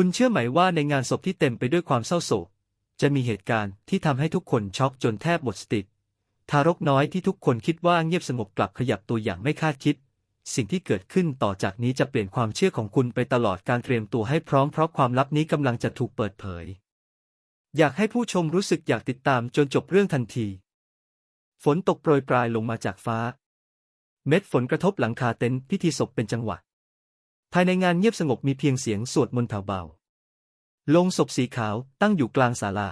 คุณเชื่อไหมว่าในงานศพที่เต็มไปด้วยความเศร้าโศก จะมีเหตุการณ์ที่ทำให้ทุกคนช็อกจนแทบหมดสติ ทารกน้อยที่ทุกคนคิดว่าเงียบสงบกลับขยับตัวอย่างไม่คาดคิด สิ่งที่เกิดขึ้นต่อจากนี้จะเปลี่ยนความเชื่อของคุณไปตลอดการเตรียมตัวให้พร้อมเพราะความลับนี้กำลังจะถูกเปิดเผย อยากให้ผู้ชมรู้สึกอยากติดตามจนจบเรื่องทันที ฝนตกโปรยปลายลงมาจากฟ้า เม็ดฝนกระทบหลังคาเต็นท์พิธีศพเป็นจังหวะ ภายในงานเงียบสงบมีเพียงเสียงสวดมนต์เบาโลงศพสีขาวตั้งอยู่กลางศาลา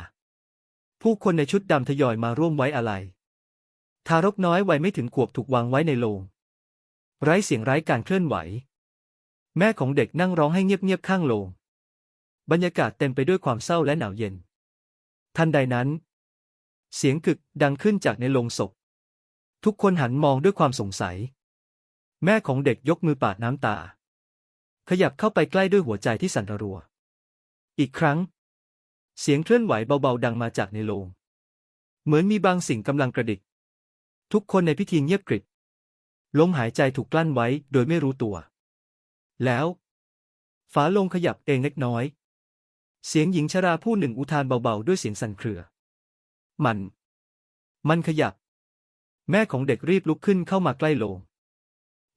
ผู้คนในชุดดำทยอยมาร่วมไว้อาลัย ทารกน้อยวัยไม่ถึงขวบถูกวางไว้ในโลง ไร้เสียงไร้การเคลื่อนไหว แม่ของเด็กนั่งร้องให้เงียบๆข้างโลง บรรยากาศเต็มไปด้วยความเศร้าและหนาวเย็น ทันใดนั้น เสียงกึกดังขึ้นจากในโลงศพ ทุกคนหันมองด้วยความสงสัย แม่ของเด็กยกมือปาดน้ำตา ขยับเข้าไปใกล้ด้วยหัวใจที่สั่นระรัว อีกครั้ง เสียงเคลื่อนไหวเบาๆดังมาจากในโลง เหมือนมีบางสิ่งกำลังกระดิก ทุกคนในพิธีเงียบกริบลมหายใจถูกกลั้นไว้โดยไม่รู้ตัว แล้วฝาโลงขยับเองเล็กน้อย เสียงหญิงชราผู้หนึ่งอุทานเบาๆด้วยเสียงสั่นเครือ มัน มันขยับ แม่ของเด็กรีบลุกขึ้นเข้ามาใกล้โลง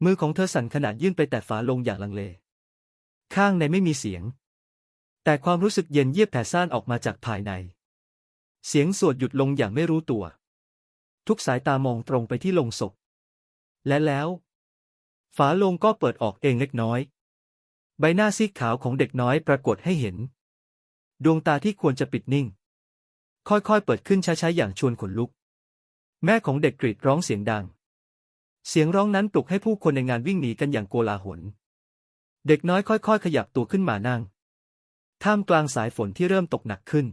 มือของเธอสั่นขณะยื่นไปแตะฝาโลงอย่างลังเล ข้างในไม่มีเสียง แต่ความรู้สึกเย็นเยียบแผ่ซ่านออกมาจากภายใน เสียงสวดหยุดลงอย่างไม่รู้ตัว ทุกสายตามองตรงไปที่ลงศพ และแล้ว ฝาโลงก็เปิดออกเองเล็กน้อย ใบหน้าซีดขาวของเด็กน้อยปรากฏให้เห็น ดวงตาที่ควรจะปิดนิ่ง ค่อยๆ เปิดขึ้นช้าๆอย่างชวนขนลุก แม่ของเด็กกรีดร้องเสียงดัง เสียงร้องนั้นปลุกให้ผู้คนในงานวิ่งหนีกันอย่างโกลาหล เด็กน้อยค่อยๆ ขยับตัวขึ้นมานั่ง ท่ามกลางสายฝนที่เริ่มตกหนักขึ้น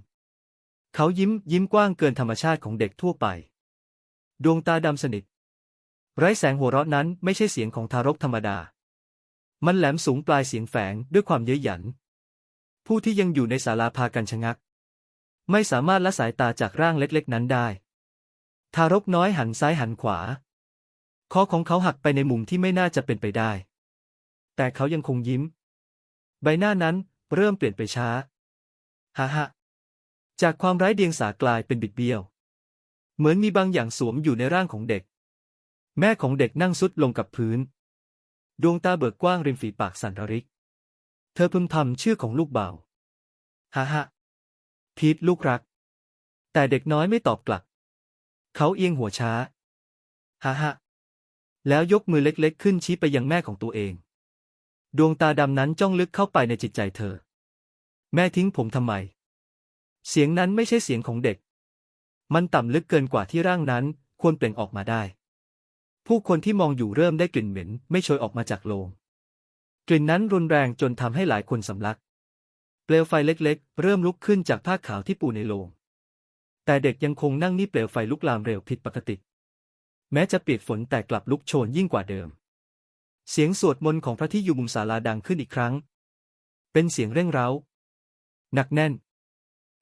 เขายิ้มยิ้มกว้างเกินธรรมชาติของเด็กทั่วไป ดวงตาดำสนิท ไร้แสงหัวเราะนั้นไม่ใช่เสียงของทารกธรรมดา มันแหลมสูงปลายเสียงแฝงด้วยความเย้ยหยัน ผู้ที่ยังอยู่ในศาลาพากันชะงัก ไม่สามารถละสายตาจากร่างเล็กๆ นั้นได้ ทารกน้อยหันซ้ายหันขวา คอของเขาหักไปในมุมที่ไม่น่าจะเป็นไปได้ แต่เขายังคงยิ้ม ใบหน้านั้นเริ่มเปลี่ยนไปช้าฮ่าฮ่าจากความไร้เดียงสากลายเป็นบิดเบี้ยว เหมือนมีบางอย่างสวมอยู่ในร่างของเด็ก แม่ของเด็กนั่งซุดลงกับพื้น ดวงตาเบิกกว้างริมฝีปากสั่นระริก เธอพึมพำชื่อของลูกเบาฮ่าฮ่าพีทลูกรัก แต่เด็กน้อยไม่ตอบกลับ เขาเอียงหัวช้าฮ่าฮ่าแล้วยกมือเล็กๆ ขึ้นชี้ไปยังแม่ของตัวเอง ดวงตาดำนั้นจ้องลึกเข้าไปในจิตใจเธอ แม่ทิ้งผมทำไม เสียงนั้นไม่ใช่เสียงของเด็ก มันต่ำลึกเกินกว่าที่ร่างนั้นควรเปล่งออกมาได้ ผู้คนที่มองอยู่เริ่มได้กลิ่นเหม็น ไม่โชยออกมาจากโลง กลิ่นนั้นรุนแรงจนทำให้หลายคนสำลัก เปลวไฟเล็กๆ เริ่มลุกขึ้นจากผ้าขาวที่ปูในโลง แต่เด็กยังคงนั่งนิ่งเปลวไฟลุกลามเร็วผิดปกติ แม้จะเปียกฝนแต่กลับลุกโชนยิ่งกว่าเดิม เสียงสวดมนต์ของพระที่อยู่มุมศาลาดังขึ้นอีกครั้ง เป็นเสียงเร่งเร้า หนักแน่น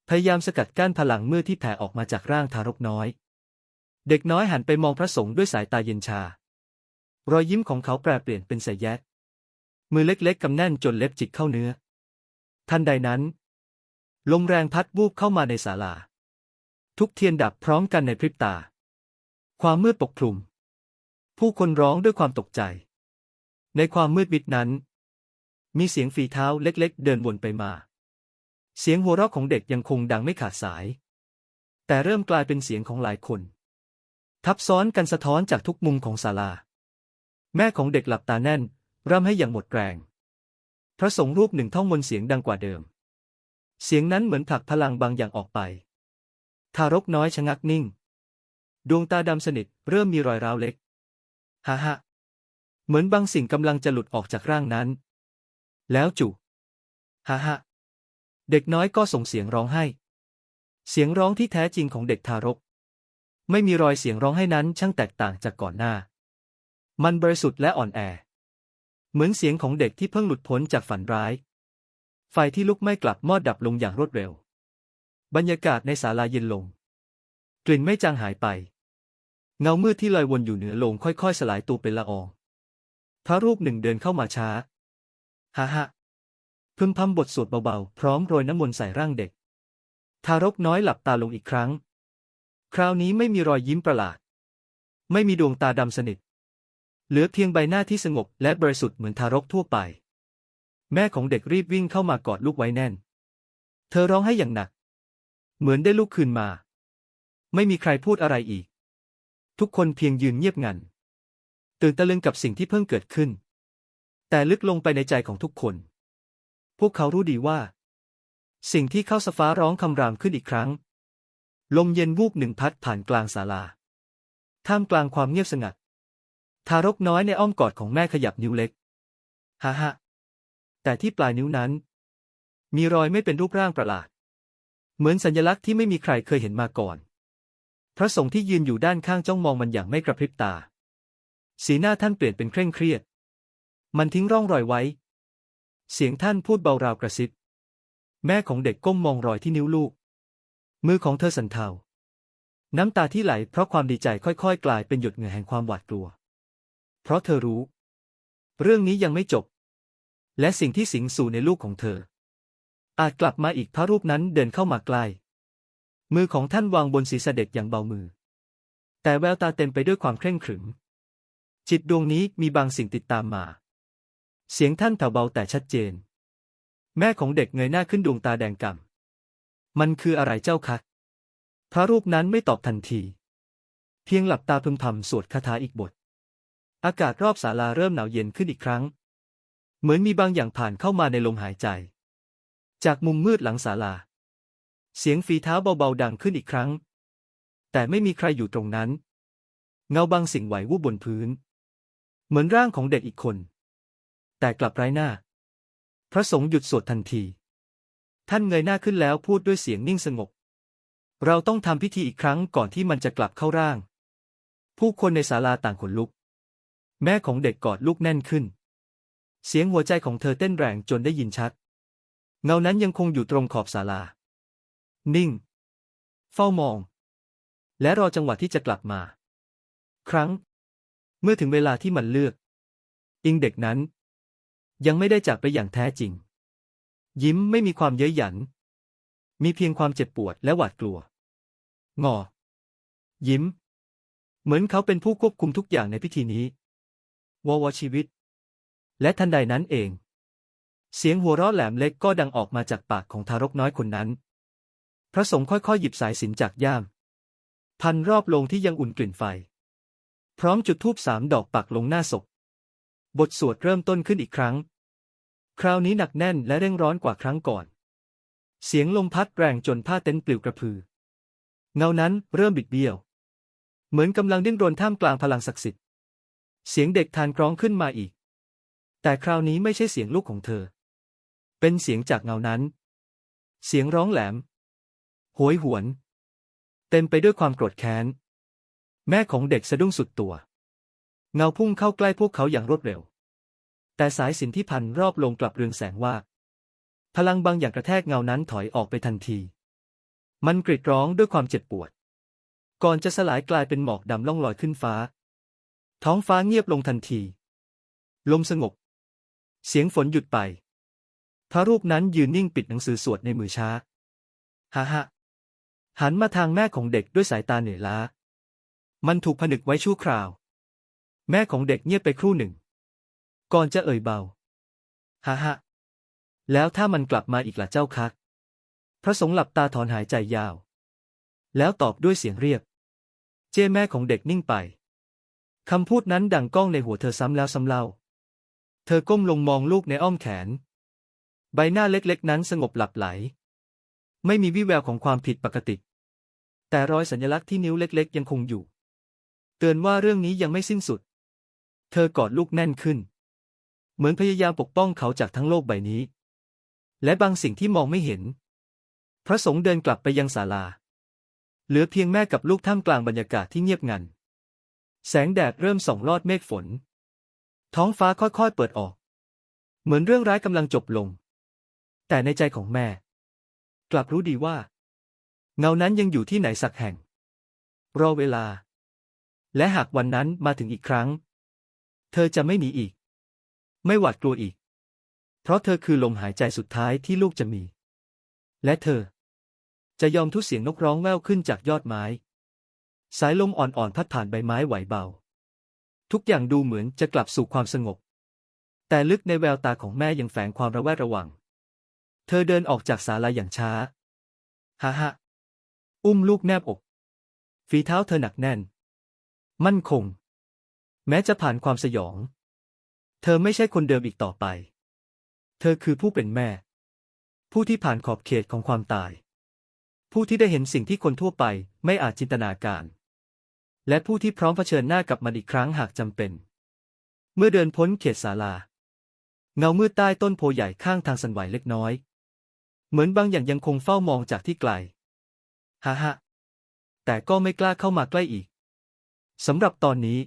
พยายามสกัดกั้นพลังมืดที่แผ่ออกมาจากร่างทารกน้อย เด็กน้อยหันไปมองพระสงฆ์ด้วยสายตาเย็นชา รอยยิ้มของเขาแปรเปลี่ยนเป็นสายแยกมือเล็กๆกำแน่นจนเล็บจิกเข้าเนื้อ ทันใดนั้น ลมแรงพัดวูบเข้ามาในศาลา ทุกเทียนดับพร้อมกันในพริบตา ความมืดปกคลุม ผู้คนร้องด้วยความตกใจ ในความมืดมิดนั้น มีเสียงฝีเท้าเล็กๆ เดินวนไปมา เสียงหัวเราะของเด็กยังคงดังไม่ขาดสาย แต่เริ่มกลายเป็นเสียงของหลายคน ทับซ้อนกันสะท้อนจากทุกมุมของศาลา แม่ของเด็กหลับตาแน่น ร่ำให้อย่างหมดแรง พระสงฆ์รูปหนึ่งท่องมนต์เสียงดังกว่าเดิม เสียงนั้นเหมือนผลักพลังบางอย่างออกไป ทารกน้อยชะงักนิ่ง ดวงตาดำสนิทเริ่มมีรอยร้าวเล็ก ฮ่าฮ่า เหมือนบางสิ่งกำลังจะหลุดออกจากร่างนั้น แล้วจู่ฮ่าฮ่าเด็กน้อยก็ส่งเสียงร้องไห้ เสียงร้องที่แท้จริงของเด็กทารก ไม่มีรอยเสียงร้องไห้นั้นช่างแตกต่างจากก่อนหน้า มันบริสุทธิ์และอ่อนแอ เหมือนเสียงของเด็กที่เพิ่งหลุดพ้นจากฝันร้าย ไฟที่ลุกไม่กลับมอดดับลงอย่างรวดเร็ว บรรยากาศในศาลาเย็นลง กลิ่นไม่จางหายไป เงามืดที่ลอยวนอยู่เหนือลงค่อยๆ สลายตัวเป็นละออง พระรูปหนึ่งเดินเข้ามาช้า ฮ่าฮ่าพึมพำบทสวดเบาๆ พร้อมโรยน้ำมนต์ใส่ร่างเด็ก ทารกน้อยหลับตาลงอีกครั้ง คราวนี้ไม่มีรอยยิ้มประหลาด ไม่มีดวงตาดำสนิท เหลือเพียงใบหน้าที่สงบและบริสุทธิ์เหมือนทารกทั่วไป แม่ของเด็กรีบวิ่งเข้ามากอดลูกไว้แน่น เธอร้องให้อย่างหนัก เหมือนได้ลูกคืนมา ไม่มีใครพูดอะไรอีก ทุกคนเพียงยืนเงียบงัน ตื่นตะลึงกับสิ่งที่เพิ่งเกิดขึ้น แต่ลึกลงไปในใจของทุกคน พวกเขารู้ดีว่า สิ่งที่เข้าสฟ้าร้องคำรามขึ้นอีกครั้ง ลมเย็นวูบหนึ่งพัดผ่านกลางศาลา ท่ามกลางความเงียบสงัด ทารกน้อยในอ้อมกอดของแม่ขยับนิ้วเล็กฮ่าฮ่าแต่ที่ปลายนิ้วนั้น มีรอยไม่เป็นรูปร่างประหลาด เหมือนสัญลักษณ์ที่ไม่มีใครเคยเห็นมาก่อน พระสงฆ์ที่ยืนอยู่ด้านข้างจ้องมองมันอย่างไม่กระพริบตา สีหน้าท่านเปลี่ยนเป็นเคร่งเครียด มันทิ้งร่องรอยไว้ เสียงท่านพูดเบาราวกระซิบ แม่ของเด็กก้มมองรอยที่นิ้วลูก มือของเธอสั่นเทา น้ำตาที่ไหลเพราะความดีใจค่อยๆ กลายเป็นหยดเหงื่อแห่งความหวาดกลัว เพราะเธอรู้ เรื่องนี้ยังไม่จบ และสิ่งที่สิงสู่ในลูกของเธอ อาจกลับมาอีกพระรูปนั้นเดินเข้ามาใกล้ มือของท่านวางบนศีรษะเด็กอย่างเบามือ แต่แววตาเต็มไปด้วยความเคร่งขรึม จิตดวงนี้มีบางสิ่งติดตามมา เสียงท่านแผ่วเบาแต่ชัดเจน แม่ของเด็กเงยหน้าขึ้นดวงตาแดงก่ำมันคืออะไรเจ้าคะพระรูปนั้นไม่ตอบทันที เพียงหลับตาพึมพำสวดคาถาอีกบท อากาศรอบศาลาเริ่มหนาวเย็นขึ้นอีกครั้ง เหมือนมีบางอย่างผ่านเข้ามาในลมหายใจ จากมุมมืดหลังศาลา เสียงฝีเท้าเบาๆดังขึ้นอีกครั้ง แต่ไม่มีใครอยู่ตรงนั้น เงาบางสิ่งไหววูบบนพื้น เหมือนร่างของเด็กอีกคน แต่กลับไร้หน้า พระสงฆ์หยุดสวดทันที ท่านเงยหน้าขึ้นแล้วพูดด้วยเสียงนิ่งสงบ เราต้องทำพิธีอีกครั้งก่อนที่มันจะกลับเข้าร่าง ผู้คนในศาลาต่างขนลุก แม่ของเด็กกอดลูกแน่นขึ้น เสียงหัวใจของเธอเต้นแรงจนได้ยินชัด เงานั้นยังคงอยู่ตรงขอบศาลา นิ่ง เฝ้ามอง และรอจังหวะที่จะกลับมา ครั้ง เมื่อถึงเวลาที่มันเลือก อิงเด็กนั้น ยังไม่ได้จากไปอย่างแท้จริง ยิ้มไม่มีความเย้ยหยัน มีเพียงความเจ็บปวดและหวาดกลัว งอ ยิ้ม เหมือนเขาเป็นผู้ควบคุมทุกอย่างในพิธีนี้ วอวชีวิต และทันใดนั้นเอง เสียงหัวเราะแหลมเล็กก็ดังออกมาจากปากของทารกน้อยคนนั้น พระสงฆ์ค่อยๆหยิบสายสินจากย่ามพันรอบลงที่ยังอุ่นกลิ่นไฟ พร้อมจุดธูปสามดอกปักลงหน้าศพ บทสวดเริ่มต้นขึ้นอีกครั้ง คราวนี้หนักแน่นและเร่งร้อนกว่าครั้งก่อน เสียงลมพัดแรงจนผ้าเต็นท์ปลิวกระพือ เงานั้นเริ่มบิดเบี้ยว เหมือนกำลังดิ้นรนท่ามกลางพลังศักดิ์สิทธิ์ เสียงเด็กทานกร้องขึ้นมาอีก แต่คราวนี้ไม่ใช่เสียงลูกของเธอ เป็นเสียงจากเงานั้น เสียงร้องแหลมโหยหวน เต็มไปด้วยความโกรธแค้น แม่ของเด็กสะดุ้งสุดตัว เงาพุ่งเข้าใกล้พวกเขาอย่างรวดเร็ว แต่สายสินที่พันรอบลงกลับเรืองแสงว่า พลังบางอย่างกระแทกเงานั้นถอยออกไปทันที มันกรีดร้องด้วยความเจ็บปวด ก่อนจะสลายกลายเป็นหมอกดำล่องลอยขึ้นฟ้า ท้องฟ้าเงียบลงทันที ลมสงบ เสียงฝนหยุดไป พระรูปนั้นยืนนิ่งปิดหนังสือสวดในมือช้า ฮ่าฮ่าหันมาทางแม่ของเด็กด้วยสายตาเหนื่อยล้า มันถูกผนึกไว้ชั่วคราว แม่ของเด็กเงียบไปครู่หนึ่ง ก่อนจะเอ่ยเบาฮ่าฮ่าแล้วถ้ามันกลับมาอีกล่ะเจ้าคะพระสงฆ์หลับตาถอนหายใจยาว แล้วตอบด้วยเสียงเรียบ เจ้แม่ของเด็กนิ่งไปคำพูดนั้นดังก้องในหัวเธอซ้ำแล้วซ้ำเล่า เธอก้มลงมองลูกในอ้อมแขน ใบหน้าเล็กๆ นั้นสงบหลับไหล ไม่มีวี่แววของความผิดปกติ แต่รอยสัญลักษณ์ที่นิ้วเล็ก ๆ ยังคงอยู่ ตือนว่าเรื่องนี้ยังไม่สิ้นสุด เธอกอดลูกแน่นขึ้น เหมือนพยายามปกป้องเขาจากทั้งโลกใบนี้ และบางสิ่งที่มองไม่เห็น พระสงฆ์เดินกลับไปยังศาลา เหลือเพียงแม่กับลูกท่ามกลางบรรยากาศที่เงียบงัน แสงแดดเริ่มส่องลอดเมฆฝน ท้องฟ้าค่อยๆเปิดออก เหมือนเรื่องร้ายกำลังจบลง แต่ในใจของแม่ กลับรู้ดีว่า เงานั้นยังอยู่ที่ไหนสักแห่ง รอเวลา และหากวันนั้นมาถึงอีกครั้ง เธอจะไม่หนีอีก ไม่หวาดกลัวอีก เพราะเธอคือลมหายใจสุดท้ายที่ลูกจะมี และเธอ จะยอมทุกเสียงนกร้องแว่วขึ้นจากยอดไม้ สายลมอ่อนๆพัดผ่านใบไม้ไหวเบา ทุกอย่างดูเหมือนจะกลับสู่ความสงบ แต่ลึกในแววตาของแม่ยังแฝงความระแวดระวัง เธอเดินออกจากศาลาอย่างช้าฮ่าฮ่าอุ้มลูกแนบอก ฝีเท้าเธอหนักแน่น มั่นคง แม้จะผ่านความสยอง เธอไม่ใช่คนเดิมอีกต่อไป เธอคือผู้เป็นแม่ ผู้ที่ผ่านขอบเขตของความตาย ผู้ที่ได้เห็นสิ่งที่คนทั่วไปไม่อาจจินตนาการ และผู้ที่พร้อมเผชิญหน้ากับมันอีกครั้งหากจำเป็น เมื่อเดินพ้นเขตศาลา เงามืดใต้ต้นโพใหญ่ข้างทางสันไหวเล็กน้อย เหมือนบางอย่างยังคงเฝ้ามองจากที่ไกลฮ่าฮ่าแต่ก็ไม่กล้าเข้ามาใกล้อีก สำหรับตอนนี้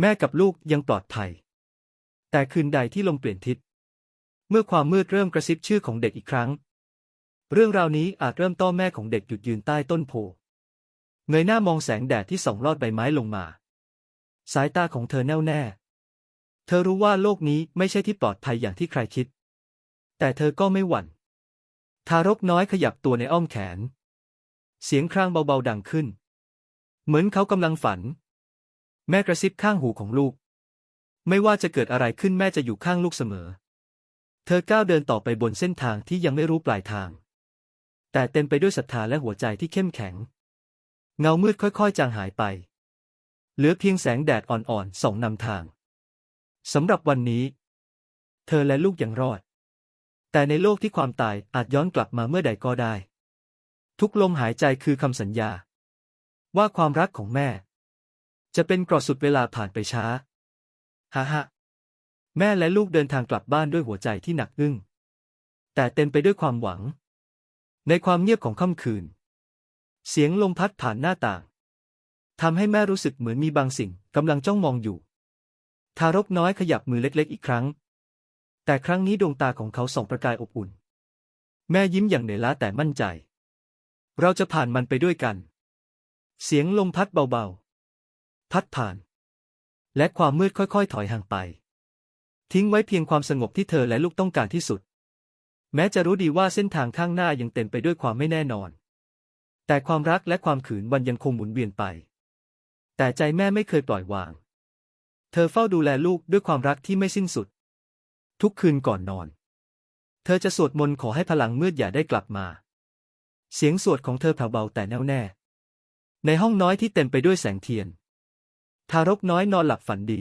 แม่กับลูกยังปลอดภัย แต่คืนใดที่ลมเปลี่ยนทิศ เมื่อความมืดเริ่มกระซิบชื่อของเด็กอีกครั้ง เรื่องราวนี้อาจเริ่มต้อแม่ของเด็กหยุดยืนใต้ต้นโพเงยหน้ามองแสงแดดที่ส่องลอดใบไม้ลงมา สายตาของเธอแน่วแน่ เธอรู้ว่าโลกนี้ไม่ใช่ที่ปลอดภัยอย่างที่ใครคิด แต่เธอก็ไม่หวั่น ทารกน้อยขยับตัวในอ้อมแขน เสียงครางเบาๆดังขึ้น เหมือนเขากำลังฝัน แม่กระซิบข้างหูของลูก ไม่ว่าจะเกิดอะไรขึ้นแม่จะอยู่ข้างลูกเสมอ เธอก้าวเดินต่อไปบนเส้นทางที่ยังไม่รู้ปลายทาง แต่เต็มไปด้วยศรัทธาและหัวใจที่เข้มแข็ง เงามืดค่อยๆ จางหายไป เหลือเพียงแสงแดดอ่อนๆส่องนำทางสำหรับวันนี้ เธอและลูกยังรอด แต่ในโลกที่ความตายอาจย้อนกลับมาเมื่อใดก็ได้ ทุกลมหายใจคือคำสัญญา ว่าความรักของแม่ จะเป็นกรอสุดเวลาผ่านไปช้าฮ่าฮ่าแม่และลูกเดินทางกลับบ้านด้วยหัวใจที่หนักอึ้ง แต่เต็มไปด้วยความหวัง ในความเงียบของค่ำคืน เสียงลมพัดผ่านหน้าต่างทำให้แม่รู้สึกเหมือนมีบางสิ่งกำลังจ้องมองอยู่ ทารกน้อยขยับมือเล็กๆ อีกครั้ง แต่ครั้งนี้ดวงตาของเขาส่องประกายอบอุ่น แม่ยิ้มอย่างเหนื่อยล้าแต่มั่นใจ เราจะผ่านมันไปด้วยกัน เสียงลมพัดเบาๆ พัดผ่าน และความมืดค่อยๆ ถอยห่างไป ทิ้งไว้เพียงความสงบที่เธอและลูกต้องการที่สุด แม้จะรู้ดีว่าเส้นทางข้างหน้ายังเต็มไปด้วยความไม่แน่นอน แต่ความรักและความขืนวันยังคงหมุนเวียนไป แต่ใจแม่ไม่เคยปล่อยวาง เธอเฝ้าดูแลลูกด้วยความรักที่ไม่สิ้นสุด ทุกคืนก่อนนอน เธอจะสวดมนต์ขอให้พลังมืดอย่าได้กลับมา เสียงสวดของเธอแผ่วเบาแต่แน่วแน่ ในห้องน้อยที่เต็มไปด้วยแสงเทียน ทารกน้อยนอนหลับฝันดี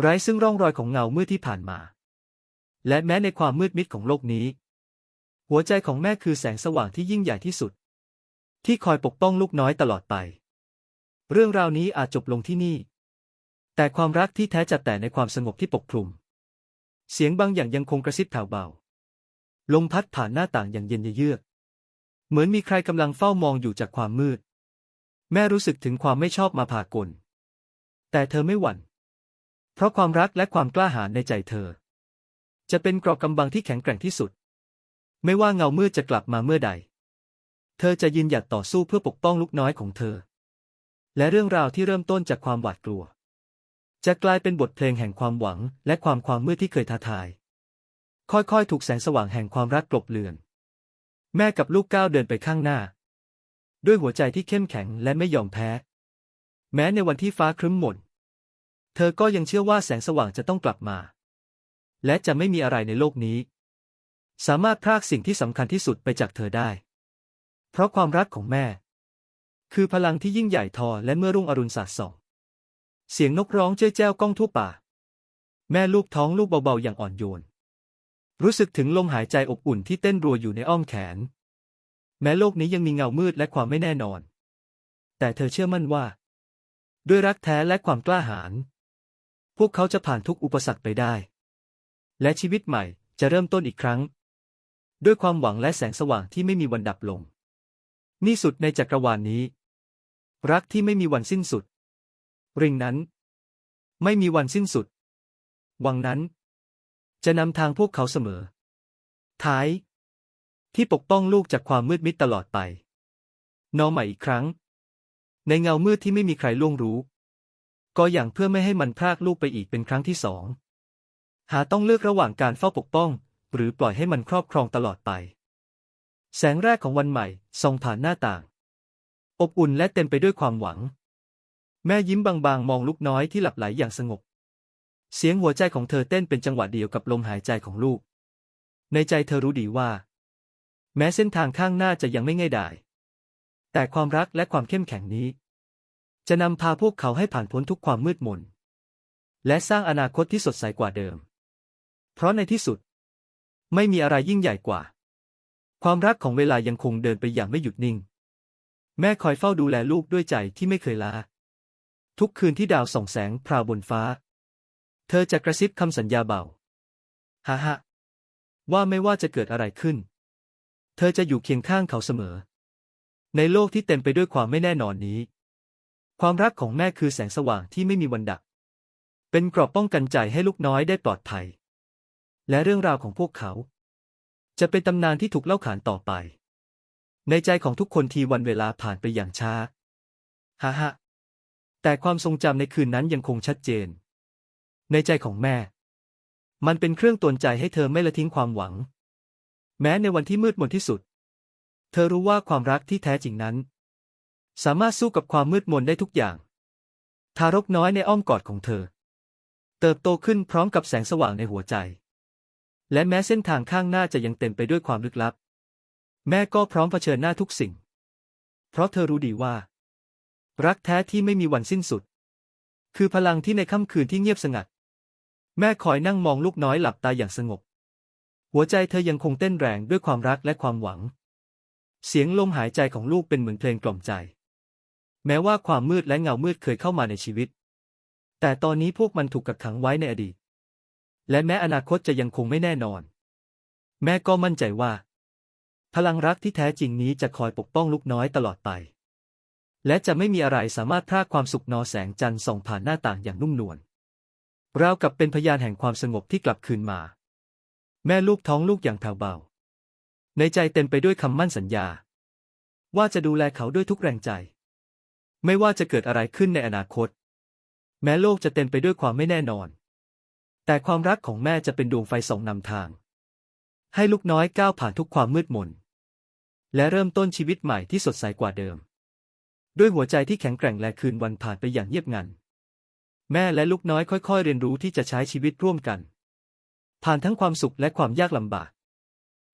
ไร้ซึ่งร่องรอยของเงามืดที่ผ่านมา และแม้ในความมืดมิดของโลกนี้ หัวใจของแม่คือแสงสว่างที่ยิ่งใหญ่ที่สุด ที่คอยปกป้องลูกน้อยตลอดไป เรื่องราวนี้อาจจบลงที่นี่ แต่ความรักที่แท้จัดแต่ในความสงบที่ปกคลุม เสียงบางอย่างยังคงกระซิบแผ่วเบา ลมพัดผ่านหน้าต่างอย่างเย็นเยือก เหมือนมีใครกำลังเฝ้ามองอยู่จากความมืด แม่รู้สึกถึงความไม่ชอบมาพากล แต่เธอไม่หวั่น เพราะความรักและความกล้าหาญในใจเธอ จะเป็นเกราะกำบังที่แข็งแกร่งที่สุด ไม่ว่าเงามืดจะกลับมาเมื่อใด เธอจะยืนหยัดต่อสู้เพื่อปกป้องลูกน้อยของเธอ และเรื่องราวที่เริ่มต้นจากความหวาดกลัว จะกลายเป็นบทเพลงแห่งความหวังและความความมืดที่เคยท้าทาย ค่อยๆ ถูกแสงสว่างแห่งความรักกลบเลือน แม่กับลูกก้าวเดินไปข้างหน้า ด้วยหัวใจที่เข้มแข็งและไม่ยอมแพ้ แม้ในวันที่ฟ้าครึ้มหมดเธอก็ยังเชื่อว่าแสงสว่างจะต้องกลับมา และจะไม่มีอะไรในโลกนี้ สามารถพรากสิ่งที่สำคัญที่สุดไปจากเธอได้ เพราะความรักของแม่ คือพลังที่ยิ่งใหญ่ทอและเมื่อรุ่งอรุณสาดส่อง เสียงนกร้องเจ้ยแจ้วก้องทั่วป่า แม่ลูกท้องลูกเบาๆอย่างอ่อนโยน รู้สึกถึงลมหายใจอบอุ่นที่เต้นรัวอยู่ในอ้อมแขน แม้โลกนี้ยังมีเงามืดและความไม่แน่นอน แต่เธอเชื่อมั่นว่า ด้วยรักแท้และความกล้าหาญพวกเขาจะผ่านทุกอุปสรรคไปได้ และชีวิตใหม่จะเริ่มต้นอีกครั้ง ด้วยความหวังและแสงสว่างที่ไม่มีวันดับลง นี่สุดในจักรวาลนนี้ รักที่ไม่มีวันสิ้นสุด ริงนั้น ไม่มีวันสิ้นสุด วังนั้น จะนำทางพวกเขาเสมอ ท้าย ที่ปกป้องลูกจากความมืดมิดตลอดไป นอใหม่อีกครั้ง ในเงามืดที่ไม่มีใครล่วงรู้ ก็อย่างเพื่อไม่ให้มันพรากลูกไปอีกเป็นครั้งที่สอง หาต้องเลือกระหว่างการเฝ้าปกป้อง หรือปล่อยให้มันครอบครองตลอดไป แสงแรกของวันใหม่ส่องผ่านหน้าต่าง อบอุ่นและเต็มไปด้วยความหวัง แม่ยิ้มบางๆ มองลูกน้อยที่หลับไหลอย่างสงบ เสียงหัวใจของเธอเต้นเป็นจังหวะเดียวกับลมหายใจของลูก ในใจเธอรู้ดีว่า แม้เส้นทางข้างหน้าจะยังไม่ง่ายดาย แต่ความรักและความเข้มแข็งนี้ จะนำพาพวกเขาให้ผ่านพ้นทุกความมืดมน และสร้างอนาคตที่สดใสกว่าเดิม เพราะในที่สุด ไม่มีอะไรยิ่งใหญ่กว่า ความรักของเวลายังคงเดินไปอย่างไม่หยุดนิ่ง แม่คอยเฝ้าดูแลลูกด้วยใจที่ไม่เคยลาทุกคืนที่ดาวส่องแสงพราวบนฟ้า เธอจะกระซิบคำสัญญาเบา ฮ่าฮ่าว่าไม่ว่าจะเกิดอะไรขึ้น เธอจะอยู่เคียงข้างเขาเสมอ ในโลกที่เต็มไปด้วยความไม่แน่นอนนี้ ความรักของแม่คือแสงสว่างที่ไม่มีวันดับ เป็นกราะป้องกันใจให้ลูกน้อยได้ปลอดภัย และเรื่องราวของพวกเขา จะเป็นตำนานที่ถูกเล่าขานต่อไป ในใจของทุกคนทีวันเวลาผ่านไปอย่างช้าฮ่าฮ่าแต่ความทรงจำในคืนนั้นยังคงชัดเจน ในใจของแม่ มันเป็นเครื่องตวนใจให้เธอไม่ละทิ้งความหวัง แม้ในวันที่มืดมนที่สุด เธอรู้ว่าความรักที่แท้จริงนั้น สามารถสู้กับความมืดมนได้ทุกอย่าง ทารกน้อยในอ้อมกอดของเธอ เติบโตขึ้นพร้อมกับแสงสว่างในหัวใจ และแม้เส้นทางข้างหน้าจะยังเต็มไปด้วยความลึกลับ แม่ก็พร้อมเผชิญหน้าทุกสิ่ง เพราะเธอรู้ดีว่า รักแท้ที่ไม่มีวันสิ้นสุด คือพลังที่ในค่ำคืนที่เงียบสงัด แม่คอยนั่งมองลูกน้อยหลับตาอย่างสงบ หัวใจเธอยังคงเต้นแรงด้วยความรักและความหวัง เสียงลมหายใจของลูกเป็นเหมือนเพลงกล่อมใจ แม้ว่าความมืดและเงามืดเคยเข้ามาในชีวิต แต่ตอนนี้พวกมันถูกกักขังไว้ในอดีต และแม้อนาคตจะยังคงไม่แน่นอน แม่ก็มั่นใจว่า พลังรักที่แท้จริงนี้จะคอยปกป้องลูกน้อยตลอดไป และจะไม่มีอะไรสามารถพรากความสุขนอแสงจันทร์ส่องผ่านหน้าต่างอย่างนุ่มนวลราวกับเป็นพยานแห่งความสงบที่กลับคืนมา แม่ลูกท้องลูกอย่างแผ่วเบา ในใจเต็มไปด้วยคำมั่นสัญญา ว่าจะดูแลเขาด้วยทุกแรงใจ ไม่ว่าจะเกิดอะไรขึ้นในอนาคต แม้โลกจะเต็มไปด้วยความไม่แน่นอน แต่ความรักของแม่จะเป็นดวงไฟส่องนำทาง ให้ลูกน้อยก้าวผ่านทุกความมืดมน และเริ่มต้นชีวิตใหม่ที่สดใสกว่าเดิม ด้วยหัวใจที่แข็งแกร่งและคืนวันผ่านไปอย่างเงียบงัน แม่และลูกน้อยค่อย ๆ เรียนรู้ที่จะใช้ชีวิตร่วมกัน ผ่านทั้งความสุขและความยากลำบาก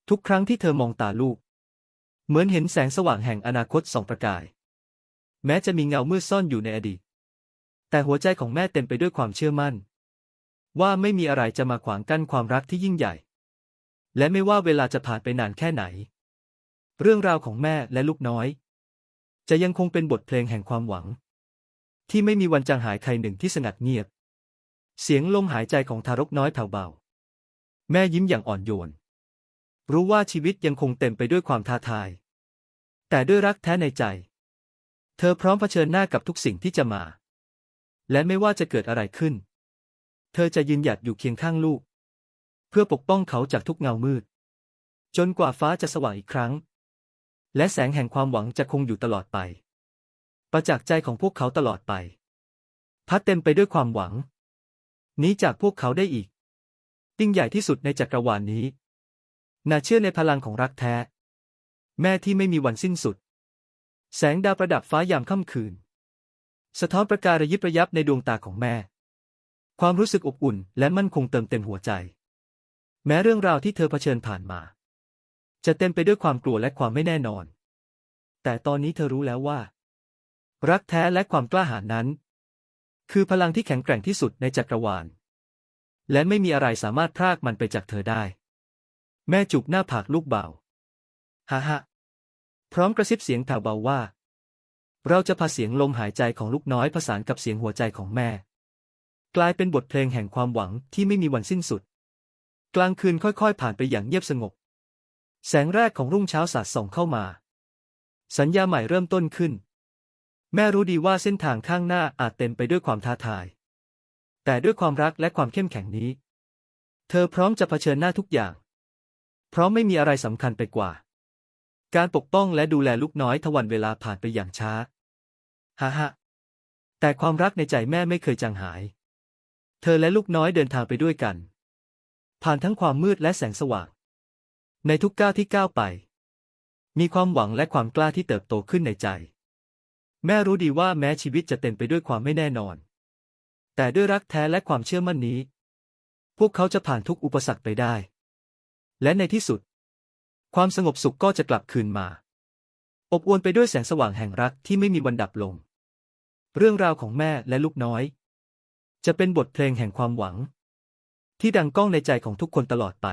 ทุกครั้งที่เธอมองตาลูก เหมือนเห็นแสงสว่างแห่งอนาคตส่องประกาย แม้จะมีเงามืดซ่อนอยู่ในอดีต แต่หัวใจของแม่เต็มไปด้วยความเชื่อมั่น ว่าไม่มีอะไรจะมาขวางกั้นความรักที่ยิ่งใหญ่ และไม่ว่าเวลาจะผ่านไปนานแค่ไหน เรื่องราวของแม่และลูกน้อย จะยังคงเป็นบทเพลงแห่งความหวัง ที่ไม่มีวันจางหายใครหนึ่งที่สงัดเงียบ เสียงลมหายใจของทารกน้อยแผ่วเบา แม่ยิ้มอย่างอ่อนโยน รู้ว่าชีวิตยังคงเต็มไปด้วยความท้าทาย แต่ด้วยรักแท้ในใจ เธอพร้อมเผชิญหน้ากับทุกสิ่งที่จะมา และไม่ว่าจะเกิดอะไรขึ้น เธอจะยืนหยัดอยู่เคียงข้างลูก เพื่อปกป้องเขาจากทุกเงามืด จนกว่าฟ้าจะสว่างอีกครั้ง และแสงแห่งความหวังจะคงอยู่ตลอดไป ประจักษ์ใจของพวกเขาตลอดไป พัดเต็มไปด้วยความหวัง นี้จากพวกเขาได้อีก ยิ่งใหญ่ที่สุดในจักรวาลนนี้ น่าเชื่อในพลังของรักแท้ แม่ที่ไม่มีวันสิ้นสุด แสงดาวประดับฟ้ายามค่ำคืน สะท้อนประกายระยิบระยับในดวงตาของแม่ ความรู้สึกอบอุ่นและมั่นคงเติมเต็มหัวใจ แม้เรื่องราวที่เธอเผชิญผ่านมา จะเต็มไปด้วยความกลัวและความไม่แน่นอน แต่ตอนนี้เธอรู้แล้วว่า รักแท้และความกล้าหาญนั้น คือพลังที่แข็งแกร่งที่สุดในจักรวาล และไม่มีอะไรสามารถพรากมันไปจากเธอได้ แม่จุกหน้าผากลูกเบาฮ่าฮ่าพร้อมกระซิบเสียงแผ่วเบาว่า เราจะพาเสียงลมหายใจของลูกน้อยผสานกับเสียงหัวใจของแม่ กลายเป็นบทเพลงแห่งความหวังที่ไม่มีวันสิ้นสุด กลางคืนค่อยๆ ผ่านไปอย่างเงียบสงบ แสงแรกของรุ่งเช้าสาดส่องเข้ามา สัญญาใหม่เริ่มต้นขึ้น แม่รู้ดีว่าเส้นทางข้างหน้าอาจเต็มไปด้วยความท้าทาย แต่ด้วยความรักและความเข้มแข็งนี้ เธอพร้อมจะเผชิญหน้าทุกอย่าง เพราะไม่มีอะไรสำคัญไปกว่า การปกป้องและดูแลลูกน้อยทวันเวลาผ่านไปอย่างช้าฮ่าฮ่าแต่ความรักในใจแม่ไม่เคยจางหาย เธอและลูกน้อยเดินทางไปด้วยกัน ผ่านทั้งความมืดและแสงสว่าง ในทุกก้าวที่ก้าวไป มีความหวังและความกล้าที่เติบโตขึ้นในใจ แม่รู้ดีว่าแม้ชีวิตจะเต็มไปด้วยความไม่แน่นอน แต่ด้วยรักแท้และความเชื่อมั่นนี้ พวกเขาจะผ่านทุกอุปสรรคไปได้ และในที่สุด ความสงบสุขก็จะกลับคืนมา อบอวลไปด้วยแสงสว่างแห่งรักที่ไม่มีวันดับลง เรื่องราวของแม่และลูกน้อย จะเป็นบทเพลงแห่งความหวัง ที่ดังก้องในใจของทุกคนตลอดไป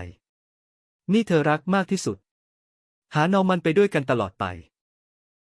นี่เธอรักมากที่สุด หานอมันไปด้วยกันตลอดไป